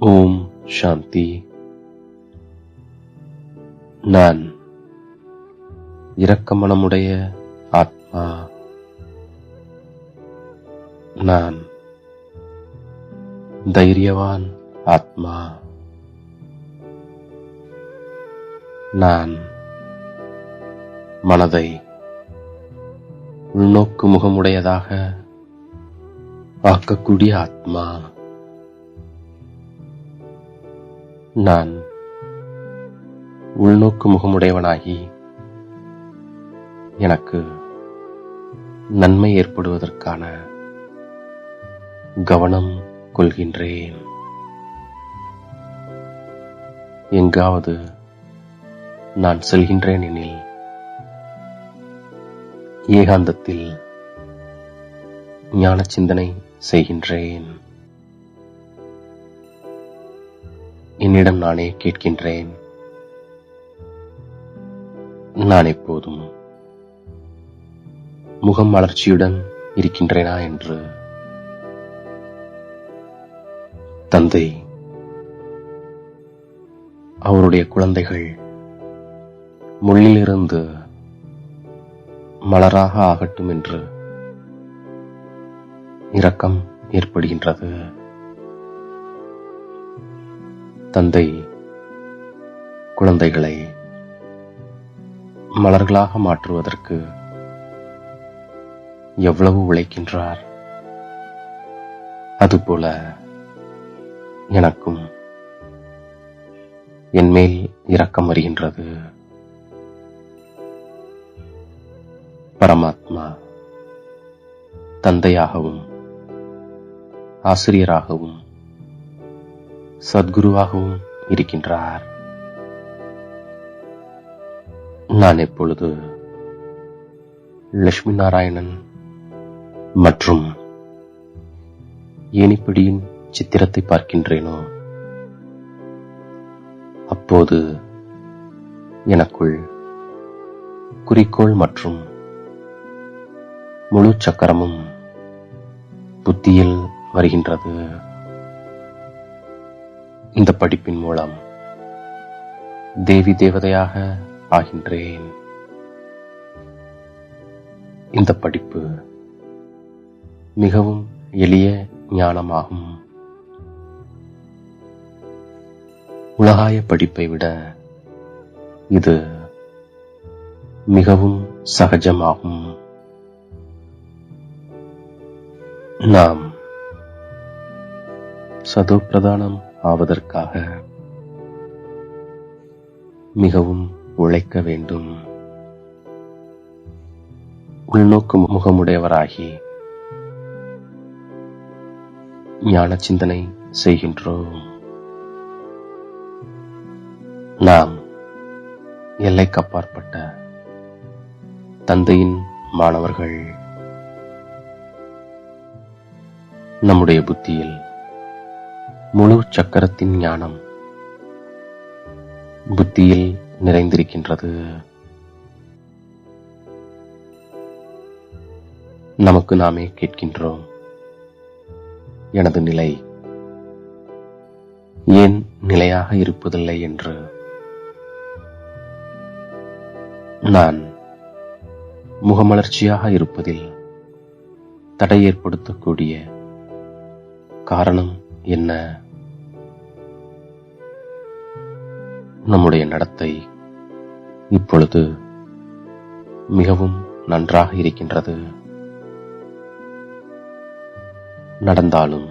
ஓம் சாந்தி. நான் இரக்க மனமுடைய ஆத்மா. நான் தைரியவான் ஆத்மா. நான் மனதை உள்நோக்கு முகமுடையதாக ஆக்கக்கூடிய ஆத்மா. நான் உள்நோக்கு முகமுடையவனாகி எனக்கு நன்மை ஏற்படுவதற்கான கவனம் கொள்கின்றேன். எங்காவது நான் செல்கின்றேன் எனில் ஏகாந்தத்தில் ஞான சிந்தனை செய்கின்றேன். என்னிடம் நானே கேட்கின்றேன். நான் எப்போதும் முகம் மலர்ச்சியுடன் இருக்கின்றேனா என்று. தந்தை அவருடைய குழந்தைகள் முள்ளிலிருந்து மலராக ஆகட்டும் என்று இரக்கம் ஏற்படுகின்றது. தந்தை குழந்தைகளை மலர்களாக மாற்றுவதற்கு எவ்வளவு உழைக்கின்றார்? அதுபோல எனக்கும் என்மேல் இரக்கம் வருகின்றது. பரமாத்மா தந்தையாகவும் ஆசிரியராகவும் சத்குருவாகவும் இருக்கின்றார். நான் எப்பொழுது லட்சுமி நாராயணன் மற்றும் ஏனிப்படியின் சித்திரத்தை பார்க்கின்றேனோ அப்போது எனக்குள் குறிக்கோள் மற்றும் முழு சக்கரமும் புத்தியில் வருகின்றது. இந்த படிப்பின் மூலம் தேவி தேவதையாக ஆகின்றேன். இந்த படிப்பு மிகவும் எளிய ஞானமாகும். உலகாய படிப்பை விட இது மிகவும் சகஜமாகும். நாம் சதுப்பிரதானம் ஆவதற்காக மிகவும் உழைக்க வேண்டும். உள்நோக்கு முகமுடையவராகி ஞான சிந்தனை செய்கின்றோம். நாம் எல்லைக்கப்பாற்பட்ட தந்தையின் மாணவர்கள். நம்முடைய புத்தியில் முழு சக்கரத்தின் ஞானம் புத்தியில் நிறைந்திருக்கின்றது. நமக்கு நாமே கேட்கின்றோம். எனது நிலை ஏன் நிலையாக இருப்பதில்லை என்று? நான் முகமலர்ச்சியாக இருப்பதில் தடை ஏற்படுத்தக்கூடிய காரணம் என்ன? நம்முடைய நடத்தை இப்பொழுது மிகவும் நன்றாக இருக்கின்றது. நடந்தாலும்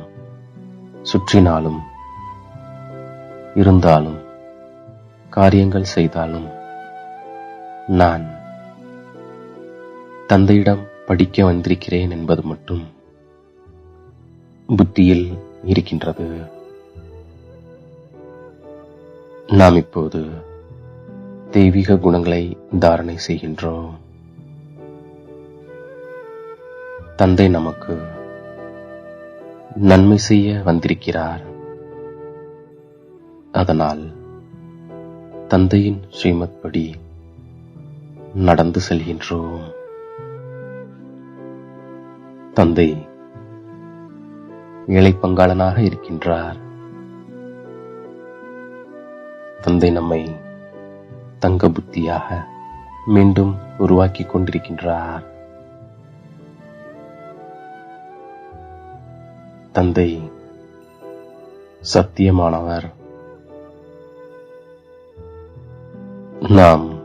சுற்றினாலும் இருந்தாலும் காரியங்கள் செய்தாலும் நான் தந்தையிடம் படிக்க வந்திருக்கிறேன் என்பது மட்டும் புத்தியில் இருக்கின்றது. நாம் இப்போது தெய்வீக குணங்களை தாரணை செய்கின்றோம். தந்தை நமக்கு நன்மை செய்ய வந்திருக்கிறார். அதனால் தந்தையின் ஸ்ரீமத் படி நடந்து செல்கின்றோம். தந்தை ஏழை பங்காளனாக இருக்கின்றார். தந்தை நம்மை தங்க புத்தியாக மீண்டும் உருவாக்கி கொண்டிருக்கின்றார். தந்தை சத்தியமானவர். நாம்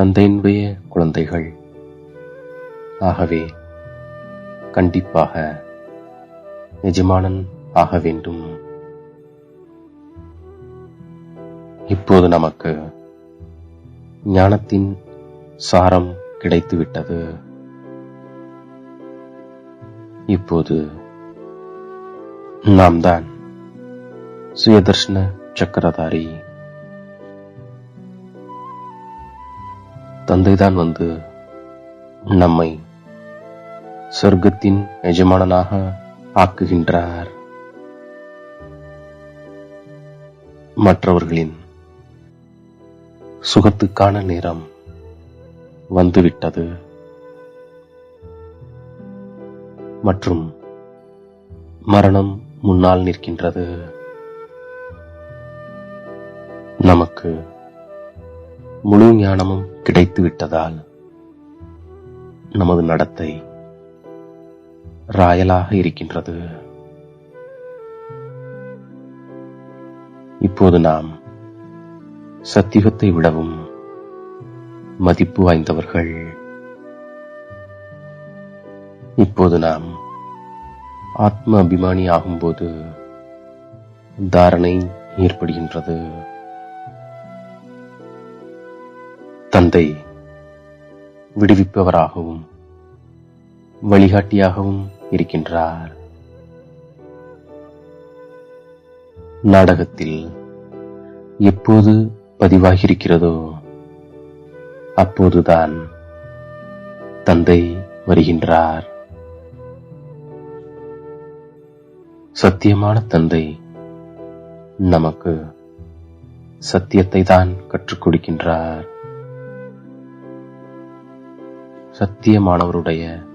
தந்தையினுடைய குழந்தைகள். ஆகவே கண்டிப்பாக எஜமானன் ஆக வேண்டும். இப்போது நமக்கு ஞானத்தின் சாரம் கிடைத்துவிட்டது. இப்போது நாம் தான் சுயதர்ஷன சக்கரதாரி. தந்தைதான் வந்து நம்மை சொர்க்கத்தின் எஜமானனாக ஆக்குகின்றார். மற்றவர்களின் சுகத்துக்கான நேரம் வந்துவிட்டது. மற்றும் மரணம் முன்னால் நிற்கின்றது. நமக்கு முழு ஞானமும் கிடைத்து விட்டதால் நமது நடத்தை ராயலாக இருக்கின்றது. இப்போது நாம் சத்தியுகத்தை விடவும் மதிப்பு வாய்ந்தவர்கள். இப்போது நாம் ஆத்ம அபிமானி ஆகும்போது தாரணை ஏற்படுகின்றது. தந்தை விடுவிப்பவராகவும் வழிகாட்டியாகவும் இருக்கின்றார். நாடகத்தில் எப்போது பதிவாகியிருக்கிறதோ அப்போதுதான் தந்தை வருகின்றார். சத்தியமான தந்தை நமக்கு சத்தியத்தை தான் கற்றுக் கொடுக்கின்றார். சத்தியமானவருடைய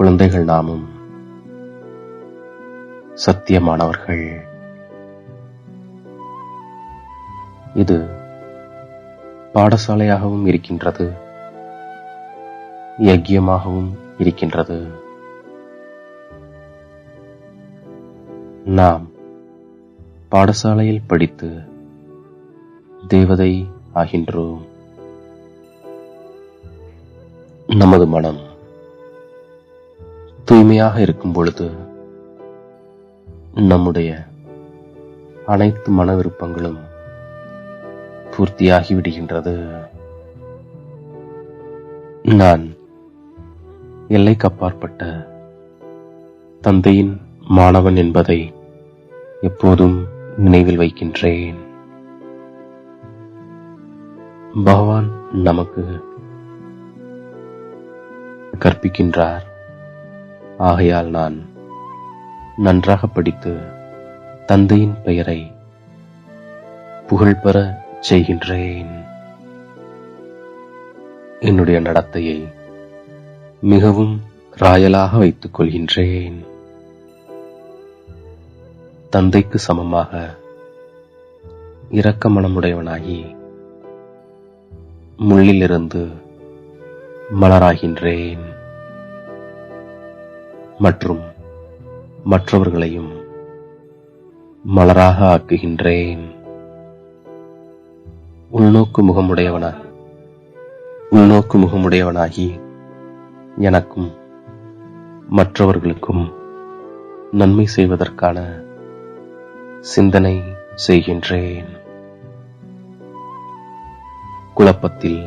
குழந்தைகள் நாமும் சத்தியமானவர்கள். இது பாடசாலையாகவும் இருக்கின்றது யக்கியமாகவும் இருக்கின்றது. நாம் பாடசாலையில் படித்து தேவதை ஆகின்றோம். நமது மனம் தூய்மையாக இருக்கும் பொழுது நம்முடைய அனைத்து மன விருப்பங்களும் பூர்த்தியாகி விடுகின்றது நான் எல்லைக்கு அப்பாற்பட்ட தந்தையின் மாணவன் என்பதை எப்போதும் நினைவில் வைக்கின்றேன். பகவான் நமக்கு கற்பிக்கின்றார். ஆகையால் நான் நன்றாக படித்து தந்தையின் பெயரை புகழ்பெற செய்கின்றேன். என்னுடைய நடத்தையை மிகவும் ராயலாக வைத்துக் கொள்கின்றேன். தந்தைக்கு சமமாக இரக்க மனமுடையவனாகி முள்ளிலிருந்து மலராகின்றேன். மற்றும் மற்றவர்களையும் மலராக ஆக்குகின்றேன். உள்நோக்கு முகமுடையவன உள்நோக்கு முகமுடையவனாகி எனக்கும் மற்றவர்களுக்கும் நன்மை செய்வதற்கான சிந்தனை செய்கின்றேன். குழப்பத்தில்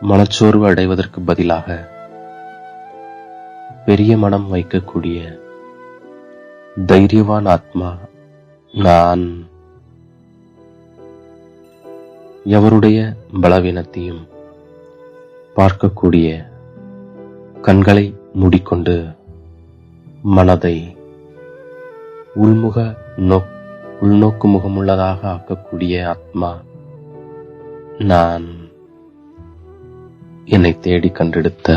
மனச்சோர்வு அடைவதற்கு பதிலாக பெரிய மனம் வைக்கக்கூடிய தைரியவான் ஆத்மா நான். எவருடைய பலவீனத்தையும் பார்க்கக்கூடிய கண்களை மூடிக்கொண்டு மனதை உள்முக நோக் உள்நோக்கு முகமுள்ளதாக ஆக்கக்கூடிய ஆத்மா நான். என்னை தேடி கண்டெடுத்த